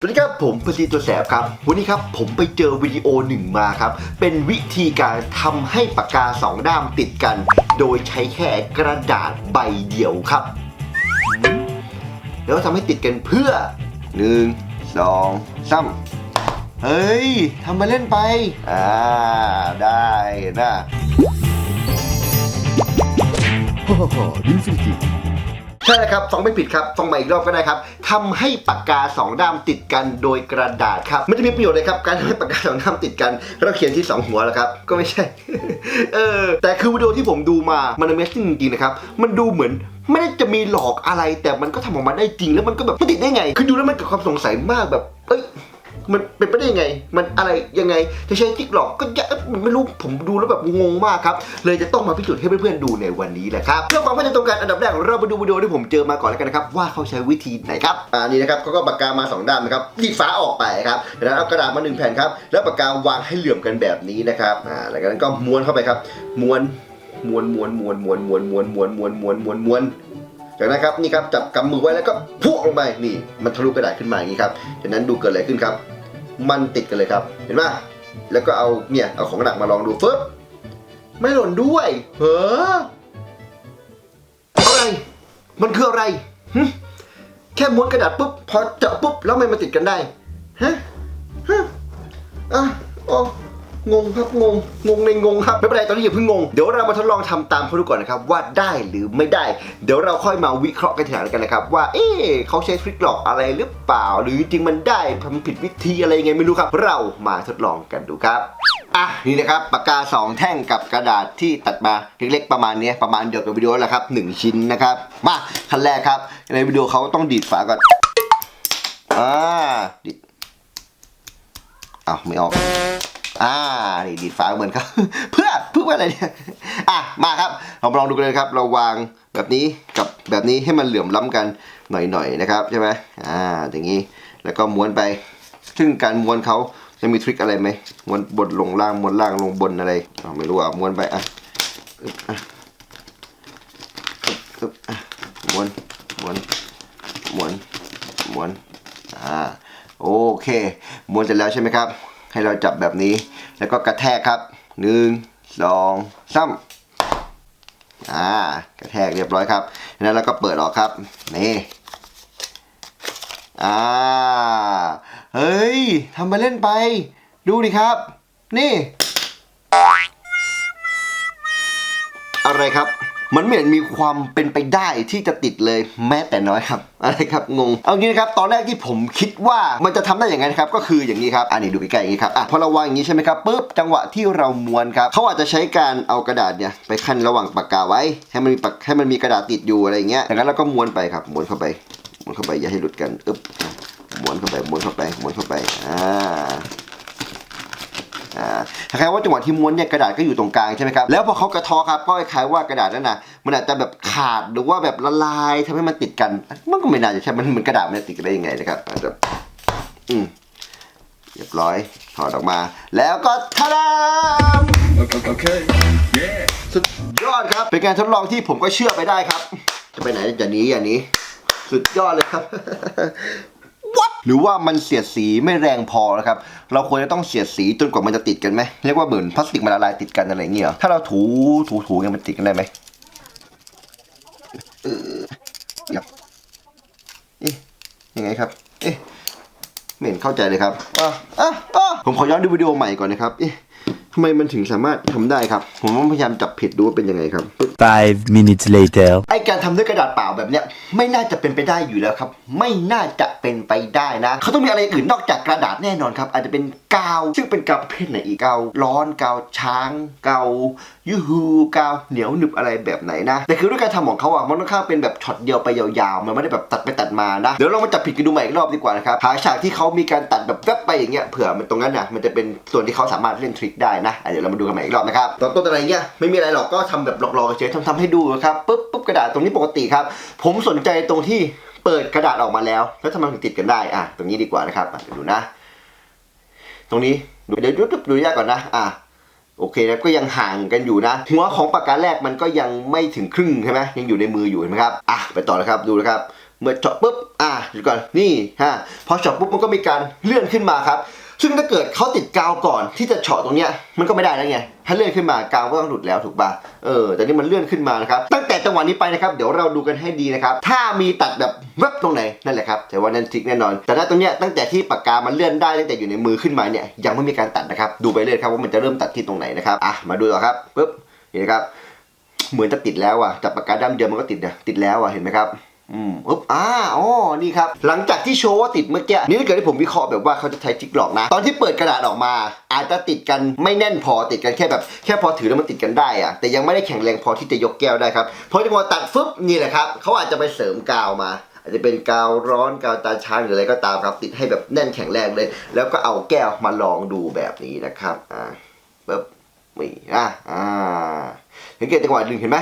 สวัสดีครับผมพอดีตัวแสบครับ วันนี้ครับผมไปเจอวิดีโอหนึ่งมาครับ เป็นวิธีการทำให้ปากกาสองด้ามติดกัน โดยใช้แค่กระดาษใบเดียวครับ แล้วทำให้ติดกันเพื่อหนึ่งสองสามเฮ้ยทำมาเล่นไป อ่า ได้นะฮ่าฮ่าฮ่าอินฟินิตี้ ใช่แล้วครับฟังไม่ผิดครับฟังใหม่อีกรอบก็ได้ครับทำให้ปากกาสองด้ามติดกันโดยกระดาษครับมันจะมีประโยชน์เลยครับการทำให้ปากกาสองด้ามติดกันเราเขียนที่สองหัวแล้วครับก็ไม่ใช่ เออ แต่คือวิดีโอที่ผมดูมามันเมสซิ่งจริงๆนะครับมันดูเหมือนไม่ได้จะมีหลอกอะไรแต่มันก็ทำออกมาได้จริงแล้วมันก็แบบไม่ติดได้ไง คือดูแล้วมันเกิดความสงสัยมากแบบ มันเป็นไปได้ยังไง มันอะไรยังไงจะใช้ทิกหลอกก็ยะไม่รู้ผมดูแล้วแบบงงมากครับ เลยจะต้องมาพิสูจน์ให้เพื่อนๆดูในวันนี้แหละครับเพื่อความเข้าใจตรงกันอันดับแรกเราไปดูวิดีโอที่ผมเจอมาก่อนแล้วกันนะครับว่าเขาใช้วิธีไหนครับอ่านี่นะครับเขาก็ปากกามาสองด้านนะครับดีดฟ้าออกไปครับจากนั้นเอากระดาษมาหนึ่งแผ่นครับแล้วปากกาวางให้เหลื่อมกันแบบนี้นะครับอ่าแล้วก็ม้วนเข้าไปครับม้วนม้วนม้วนม้วนม้วนม้วนม้วนม้วนม้วนม้วนม้วนม้วนจากนั้นครับนี่ครับจับกำมือไว้แล้วก็พุ่งลงไปนี่มันทะลุกระดาษขึ้นมาอย่างนี้ครับจากนั้นดูเกิดอะไรขึ้นครับ มันติดกันเลยครับ เห็นไหมแล้วก็เอาเนี่ยเอาของหนักมาลองดูฟึบไม่หล่นด้วยเฮ้ออะไร มันคืออะไรแค่ม้วนกระดาษปุ๊บพอเจาะปุ๊บแล้วไมมันติดกันได้ฮะฮะอะอ๋อ งงครับงงงงในงงครับไม่เป็นไรตอนนี้อย่าเพิ่งงงเดี๋ยวเรามาทดลองทำตามเขาดูก่อนนะครับว่าได้หรือไม่ได้ เดี๋ยวเราค่อยมาวิเคราะห์กันทีหลังแล้วกันนะครับว่าเอ๊เขาใช้ทริคหลอกอะไรหรือเปล่า หรือจริงมันได้ทำผิดวิธีอะไรยังไงไม่รู้ครับ เรามาทดลองกันดูครับอะนี่นะครับปากกาสองแท่งกับกระดาษที่ตัดมาเล็กๆประมาณนี้ประมาณเดียวกับวิดีโอแหละครับหนึ่งชิ้นนะครับ มาขั้นแรกครับ ในวิดีโอเขาต้องดีดฝาก่อนอ่าดีดอ้าวไม่ออก อ่านี่ดีดฝาเหมือนครับ เพื่อเพื่ออะไรเนี่ยอะมาครับเราลองดูกันเลยครับ เราวางแบบนี้กับแบบนี้ให้มันเหลื่อมล้ำกันหน่อยๆนะครับใช่ไหมอ่าอย่างนี้แล้วก็ม้วนไป ซึ่งการม้วนเขาจะมีทริคอะไรไหมม้วนบนลงล่างม้วนล่างลงบนอะไรอ้าไม่รู้อะม้วนไปอะอืออะม้วนม้วนม้วนม้วนอ่าโอเคม้วนเสร็จแล้วใช่ไหมครับ ให้เราจับแบบนี้ แล้วก็กระแทกครับหนึ่งสองสามอ่ากระแทกเรียบร้อยครับจากนั้นเราก็เปิดออกครับนี่อ่าเฮ้ยทำมาเล่นไป ดูดิครับ นี่ อะไรครับ มันไม่เห็นมีความเป็นไปได้ที่จะติดเลยแม้แต่น้อยครับ อะไรครับงง เอางี้นะครับตอนแรกที่ผมคิดว่ามันจะทำได้อย่างไงนครับก็คืออย่างนี้ครับอันนี้ดูใกล้ๆอย่างนี้ครับอะพอเราวางอย่างนี้ใช่ไหมครับปุ๊บจังหวะที่เราม้วนครับเขาอาจจะใช้การเอากระดาษเนี่ยไปขั้นระหว่างปากกาไว้ ให้มันมีปากให้มันมีกระดาษติดอยู่อะไรอย่างเงี้ยจากนั้นเราก็ม้วนไปครับม้วนเข้าไปม้วนเข้าไปอย่าให้หลุดกันอึ๊บม้วนเข้าไปม้วนเข้าไปม้วนเข้าไปอ่า อ่าคล้ายๆว่าจังหวะที่ม้วนเนี่ยกระดาษก็อยู่ตรงกลางใช่ไหมครับแล้วพอเขากระเทอครับก็คล้ายๆว่ากระดาษนั่นนะมันอาจจะแบบขาดหรือว่าแบบละลายทำให้มันติดกัน มันก็ไม่น่าจะใช่มันเหมือนกระดาษมันจะติดกันได้ยังไงนะครับอาจจะอืมเรียบร้อยถอดออกมา แล้วก็ทาดาม Okay. Yeah. สุดยอดครับ เป็นการทดลองที่ผมก็เชื่อไปได้ครับ จะไปไหนอย่าหนี้อย่าหนี้ สุดยอดเลยครับ What? หรือว่ามันเสียดสีไม่แรงพอนะครับ เราควรจะต้องเสียดสีจนกว่ามันจะติดกันไหมเรียกว่าเหมือนพลาสติกมันละลายติดกันอะไรเงี้ยหรอถ้าเราถูถูถูกันมันติดกันได้ไหมเออเดี๋ยวเอ๊ะยังไงครับ เอ๊ะไม่เห็นเข้าใจเลยครับอะอะอะผมขอย้อนดูวิดีโอใหม่ก่อนนะครับเอ๊ะำไมมันถึงสามารถทำได้ครับ ผมพยายามจับผิดดูว่าเป็นยังไงครับ Five minutes later. ไอการทำด้วยกระดาษเปล่าแบบเนี้ยไม่น่าจะเป็นไปได้อยู่แล้วครับ ไม่น่าจะเป็นไปได้นะ เขาต้องมีอะไรอื่นนอกจากกระดาษแน่นอนครับ อาจจะเป็นกาว ซึ่งเป็นกาวประเภทไหนอีกกาวร้อนกาวช้างกาวยูฮูกาวเหนียวหนึบอะไรแบบไหนนะ แต่คือด้วยการทำของเขาอะมันค่อนข้างเป็นแบบช็อตเดียวไปยาวๆ มันไม่ได้แบบตัดไปตัดมานะ เดี๋ยวเรามาจับผิดกันดูใหม่อีกรอบดีกว่านะครับหาฉากที่เขามีการตัดแบบแวบไปอย่างเงี้ยเผื่อมันตรงนั้นนะมันจะเป็นส่วนที่เขาสามารถเล่นทริคได้นะอะเดี๋ยวเรามาดูกันใหม่อีกรอบนะครับตอนต้นอะไรเงี้ยไม่มีอะไรหรอกก็ทำแบบหลอกๆเฉยๆทำทำให้ดูนะครับปุ๊บปุ๊บกระดาษตรงนี้ปกติครับ ผมสนใจตรงที่เปิดกระดาษออกมาแล้ว แล้วทำไมถึงติดกันได้อะตรงนี้ดีกว่านะครับเดี๋ยวดูนะ ตรงนี้ดูเดี๋ยวดูดูยากก่อนนะอะโอเคนะก็ยังห่างกันอยู่นะหัวของปากกาแรกมันก็ยังไม่ถึงครึ่งใช่ไหมยังอยู่ในมืออยู่เห็นไหมครับอะไปต่อเลยครับดูนะครับ เมื่อเจาะปุ๊บอ่าเดี๋ยวก่อนนี่ฮะพอเจาะปุ๊บมันก็มีการเลื่อนขึ้นมาครับ ซึ่งถ้าเกิดเขาติดกาวก่อนที่จะเฉาะตรงเนี้ยมันก็ไม่ได้แล้วไงถ้าเลื่อนขึ้นมากาวก็ต้องหลุดแล้วถูกป่ะเออแต่นี่มันเลื่อนขึ้นมานะครับตั้งแต่จังหวะนี้ไปนะครับเดี๋ยวเราดูกันให้ดีนะครับถ้ามีตัดแบบแวบตรงไหนนั่นแหละครับแต่ว่านั่นทริกแน่นอน แต่ถ้าตรงเนี้ยตั้งแต่ที่ปากกามันเลื่อนได้ตั้งแต่อยู่ในมือขึ้นมาเนี่ยยังไม่มีการตัดนะครับดูไปเรื่อยครับว่ามันจะเริ่มตัดที่ตรงไหนนะครับอะมาดูต่อครับปุ๊บนี่นะครับเหมือนจะติดแล้วอะจับปากกาด้ามเดียวมันก็ติดนะติดแล้วอะเห็นไหมครับ อืมอุ๊บอ่าอ๋อนี่ครับ หลังจากที่โชว์ว่าติดเมื่อกี้นี่ถ้าเกิดที่ผมวิเคราะห์แบบว่าเขาจะใช้จิกหลอกนะ ตอนที่เปิดกระดาษออกมา อาจจะติดกันไม่แน่นพอติดกันแค่แบบแค่พอถือแล้วมันติดกันได้อะแต่ยังไม่ได้แข็งแรงพอที่จะยกแก้วได้ครับพอจังหวะตัดฟึบนี่แหละครับเขาอาจจะไปเสริมกาวมาอาจจะเป็นกาวร้อนกาวตาช้างหรืออะไรก็ตามครับ ติดให้แบบแน่นแข็งแรงเลย แล้วก็เอาแก้วมาลองดูแบบนี้นะครับอ่าปึ๊บนี่อะอ่าสังเกตจังหวะดึงเห็นไหม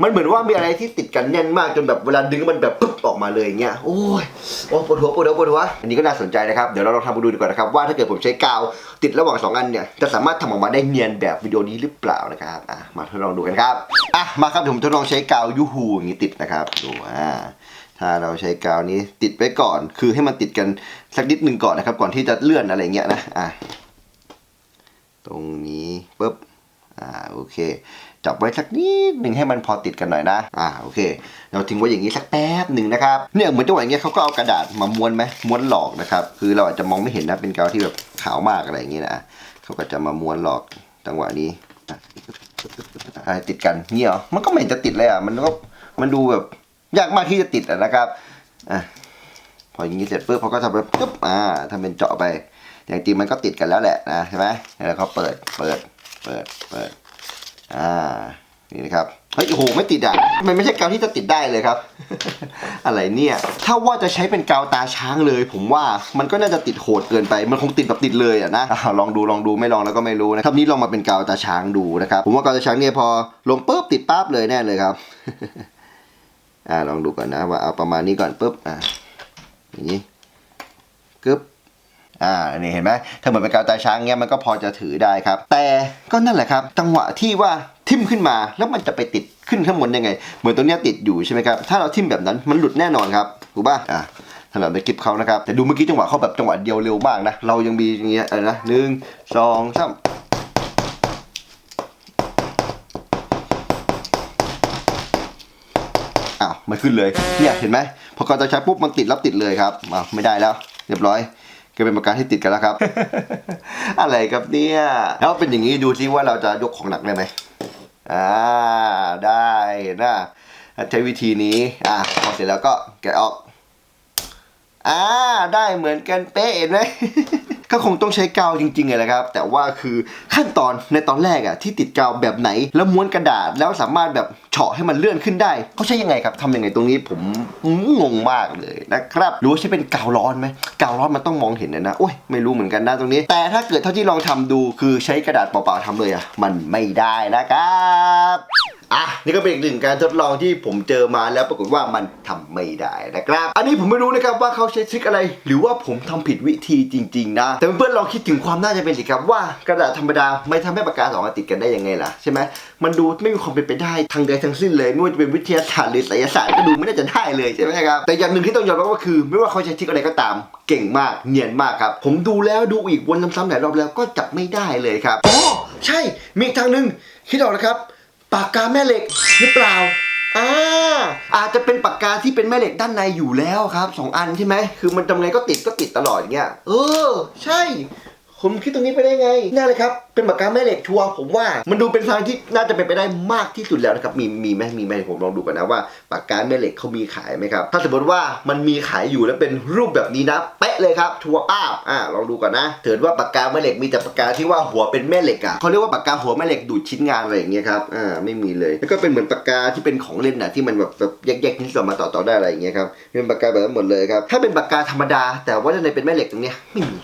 มันเหมือนว่ามีอะไรที่ติดกันแน่นมากจนแบบเวลาดึงมันแบบปุ๊บออกมาเลยอย่างเงี้ยโอ้ยโอ้ปวดหัวปวดหัวปวดหัวอันนี้ก็น่าสนใจนะครับเดี๋ยวเราลองทำมาดูดีกว่านะครับว่าถ้าเกิดผมใช้กาวติดระหว่างสองอันเนี่ยจะสามารถทำออกมาได้เนียนแบบวิดีโอนี้หรือเปล่านะครับอะมาทดลองดูกันครับอะมาครับเดี๋ยวผมทดลองใช้กาวยูฮูอย่างนี้ติดนะครับดูอ่าถ้าเราใช้กาวนี้ติดไว้ก่อน คือให้มันติดกันสักนิดหนึ่งก่อนนะครับ ก่อนที่จะเลื่อนอะไรเงี้ยนะอะตรงนี้ปุ๊บอ่าโอเค จับไว้สักนิดหนึ่งให้มันพอติดกันหน่อยนะ อ่าโอเค เราทิ้งไว้อย่างนี้สักแป๊บหนึ่งนะครับ เนี่ยเหมือนจังหวะอย่างเงี้ยเขาก็เอากระดาษมาม้วนไหมม้วนหลอกนะครับ คือเราอาจจะมองไม่เห็นนะเป็นกาวที่แบบขาวมากอะไรอย่างเงี้ยนะเขาก็จะมาม้วนหลอกจังหวะนี้ติดกันเงี้ยหรอมันก็ไม่เห็นจะติดเลยอะมันก็มันดูแบบยากมากที่จะติดนะครับอะพออย่างนี้เสร็จปุ๊บเขาก็ทำไปปุ๊บอ่าทำเป็นเจาะไปอย่างจริงมันก็ติดกันแล้วแหละนะใช่ไหมแล้วเขาเปิดเปิดเปิดเปิด อ่านี่นะครับเฮ้ยโอ้โหไม่ติดอะมันไม่ใช่กาวที่จะติดได้เลยครับ อะไรเนี่ยถ้าว่าจะใช้เป็นกาวตาช้างเลย ผมว่ามันก็น่าจะติดโหดเกินไป มันคงติดแบบติดเลยอะนะลองดูลองดูไม่ลองแล้วก็ไม่รู้นะครับนี้ลองมาเป็นกาวตาช้างดูนะครับผมว่ากาวตาช้างเนี่ยพอลงปุ๊บติดปั๊บเลยแน่เลยครับอ่าลองดูก่อนนะว่าเอาประมาณนี้ก่อนปุ๊บอ่าอย่างนี้กึ๊บ อ่านี่เห็นไหมถ้าเหมือนเป็นกาวตาช้างเงี้ยมันก็พอจะถือได้ครับ แต่ก็นั่นแหละครับจังหวะที่ว่าทิ่มขึ้นมาแล้วมันจะไปติดขึ้นข้างบนยังไง เหมือนตัวเนี้ยติดอยู่ใช่ไหมครับถ้าเราทิ่มแบบนั้นมันหลุดแน่นอนครับถูกป่ะอ่าสำหรับในคลิปเขานะครับแต่ดูเมื่อกี้จังหวะเขาแบบจังหวะเดียวเร็วมากนะเรายังมีอย่างเงี้ยอะไรนะหนึ่งสองสามอ้าวมันขึ้นเลยเนี่ยเห็นไหมพอกาวตาช้างปุ๊บมันติดแล้วติดเลยครับอ้าวไม่ได้แล้ว เรียบร้อย ก็เป็นประการที่ติดกันแล้วครับ อะไรครับเนี่ยแล้วเป็นอย่างนี้ดูซิว่าเราจะยกของหนักได้ไหมอ่าได้นะใช้วิธีนี้อ่าพอเสร็จแล้วก็แกะออกอ่าได้เหมือนกันเป๊ะเห็นไหม ก็คงต้องใช้กาวจริงๆเลยนะครับแต่ว่าคือขั้นตอนในตอนแรกอะที่ติดกาวแบบไหน แล้วม้วนกระดาษแล้วสามารถแบบเฉาะให้มันเลื่อนขึ้นได้เขาใช้ยังไงครับทำยังไงตรงนี้ผมงงมากเลยนะครับหรือว่าใช้เป็นกาวร้อนไหมกาวร้อนมันต้องมองเห็นนะนะโอ้ยไม่รู้เหมือนกันนะตรงนี้ แต่ถ้าเกิดเท่าที่ลองทำดูคือใช้กระดาษเปล่าๆทำเลยอะมันไม่ได้นะครับ อะนี่ก็เป็นอีกหนึ่งการทดลองที่ผมเจอมาแล้วปรากฏว่ามันทำไม่ได้นะครับ อันนี้ผมไม่รู้นะครับว่าเขาใช้ทริคอะไร หรือว่าผมทำผิดวิธีจริง ๆ นะ แต่เพื่อนๆลองคิดถึงความน่าจะเป็นสิครับว่ากระดาษธรรมดาไม่ทำให้ปากกาสองอันติดกันได้ยังไงล่ะใช่ไหมมันดูไม่มีความเป็นไปได้ทางใดทั้งสิ้นเลยไม่ว่าจะเป็นวิทยาศาสตร์หรือไสยศาสตร์ก็ดูไม่น่าจะได้เลยใช่ไหมครับแต่อย่างหนึ่งที่ต้องยอมรับก็คือ ไม่ว่าเขาใช้ทริคอะไรก็ตาม เก่งมากเนียนมากครับผมดูแล้วดูอีกวนซ้ำๆหลายรอบแล้วก็จับไม่ได้เลยครับอ๋อใช่มีทางหนึ่งคิดออกแล้วครับ ปากกาแม่เหล็กหรือเปล่าอ่าอาจจะเป็นปากกาที่เป็นแม่เหล็กด้านในอยู่แล้วครับสองอันใช่ไหมคือมันทำไงก็ติดก็ติดตลอดอย่างเงี้ยเออ ใช่ ผมคิดตรงนี้ไปได้ไงน่าเลยครับเป็นปากกาแม่เหล็กชัวร์ผมว่า มันดูเป็นทางที่น่าจะเป็นไปได้มากที่สุดแล้วนะครับมีมีไหมมีไหมผมลองดูก่อนนะว่าปากกาแม่เหล็กเขามีขายไหมครับถ้าสมมติว่ามันมีขายอยู่แล้วเป็นรูปแบบนี้นะเป๊ะเลยครับชัวร์ป้าอ่าลองดูก่อนนะเถิดว่าปากกาแม่เหล็กมีแต่ปากกาที่ว่าหัวเป็นแม่เหล็กอะเขาเรียกว่าปากกาหัวแม่เหล็กดูดชิ้นงานอะไรอย่างเงี้ยครับอ่าไม่มีเลยแล้วก็เป็นเหมือนปากกาที่เป็นของเล่นน่ะที่มันแบบแบบแยกๆชิ้นส่วนมาต่อๆได้อะไรอย่างเงี้ยครับเป็นปากกาแบบนั้นหมดเลยครับถ้าเป็นปากกาธรรมดา แต่ว่าในเป็นแม่เหล็กตรงเนี้ยไม่มี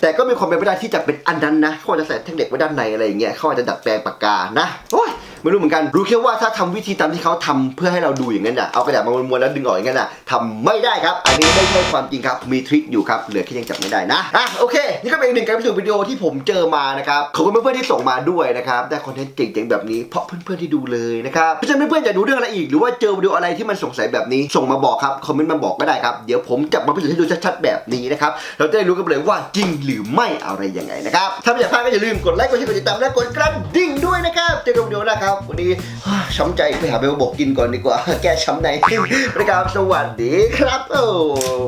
แต่ก็มีความเป็นไปได้ที่จะเป็นอันนั้นนะเขาอาจจะใส่แท่งเหล็กไว้ด้านในอะไรอย่างเงี้ยเขาอาจจะดัดแปลงปากกานะโอ้ย ไม่รู้เหมือนกันรู้แค่ว่าถ้าทำวิธีตามที่เขาทำเพื่อให้เราดูอย่างนั้นอะเอากระดาษมาม้วนๆแล้วดึงออกอย่างนั้นอะทำไม่ได้ครับ อันนี้ไม่ใช่ความจริงครับมีทริคอยู่ครับเหลือแค่ยังจับไม่ได้นะอะโอเคนี่ก็เป็นอีกหนึ่งการพิสูจน์วิดีโอที่ผมเจอมานะครับขอบคุณเพื่อนๆที่ส่งมาด้วยนะครับได้คอนเทนต์เจ๋งๆแบบนี้เพราะเพื่อนๆที่ดูเลยนะครับถ้าเพื่อนๆอยากดูเรื่องอะไรอีก หรือว่าเจอวิดีโออะไรที่มันสงสัยแบบนี้ส่งมาบอกครับคอมเมนต์มาบอกก็ได้ครับเดี๋ยวผมจะมาพิสูจน์ให้ดูชัดๆแบบนี้นะครับเราจะได้รู้กันเลยว่าจริงหรือไม่อะไรยังไงนะครับถ้าไม่อยากพลาดก็อย่าลืมกดไลค์กดแชร์กดติดตามและกดกระดิ่งด้วยนะครับเจอกันวิดีโอหนะครับวันนี้ช้ำใจไปหาเบลบอกกินก่อนดีกว่า แก้ช้ำในนะครับสวัสดีครับโอ้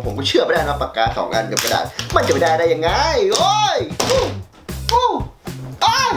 ผมก็เชื่อไม่ได้นะปากกาสองอันกับกระดาษ มันจะไม่ได้ได้ยังไง โอ้ยอู้อู้อ้าย